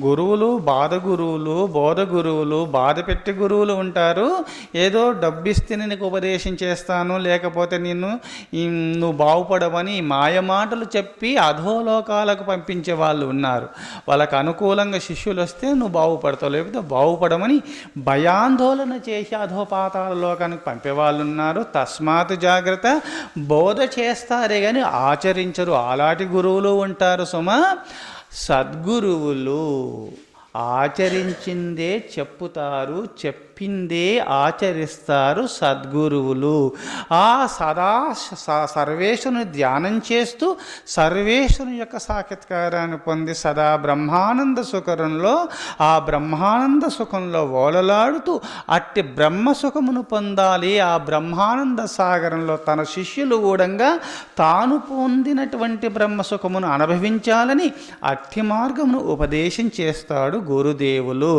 గురువులు బాధ గురువులు బోధ గురువులు బాధ పెట్టి గురువులు ఉంటారు. ఏదో డబ్బిస్తే నీకు ఉపదేశం చేస్తాను లేకపోతే నిన్ను నువ్వు బాగుపడవని మాయ మాటలు చెప్పి అధోలోకాలకు పంపించే వాళ్ళు ఉన్నారు. వాళ్ళకు అనుకూలంగా శిష్యులు వస్తే నువ్వు బాగుపడతావు లేకపోతే బాగుపడమని భయాందోళన చేసి అధోపాతాల లోకానికి పంపే వాళ్ళు ఉన్నారు. తస్మాత్ జాగ్రత్త బోధ చేస్తారే కానీ ఆచరించరు. అలాంటి గురువులు ఉంటారు సుమ. సద్గురువులు ఆచరించిందే చెప్పుతారు చెప్పిందే ఆచరిస్తారు సద్గురువులు. ఆ సదా స- సర్వేశ్వరుని ధ్యానం చేస్తూ సర్వేశ్వరుని యొక్క సాక్షాత్కారాన్ని పొంది సదా బ్రహ్మానంద సుఖరంలో ఆ బ్రహ్మానంద సుఖంలో ఓలలాడుతూ అట్టి బ్రహ్మ సుఖమును పొందాలి. ఆ బ్రహ్మానంద సాగరంలో తన శిష్యులు కూడంగా తాను పొందినటువంటి బ్రహ్మ సుఖమును అనుభవించాలని అట్టి మార్గమును ఉపదేశం చేస్తాడు గురుదేవులు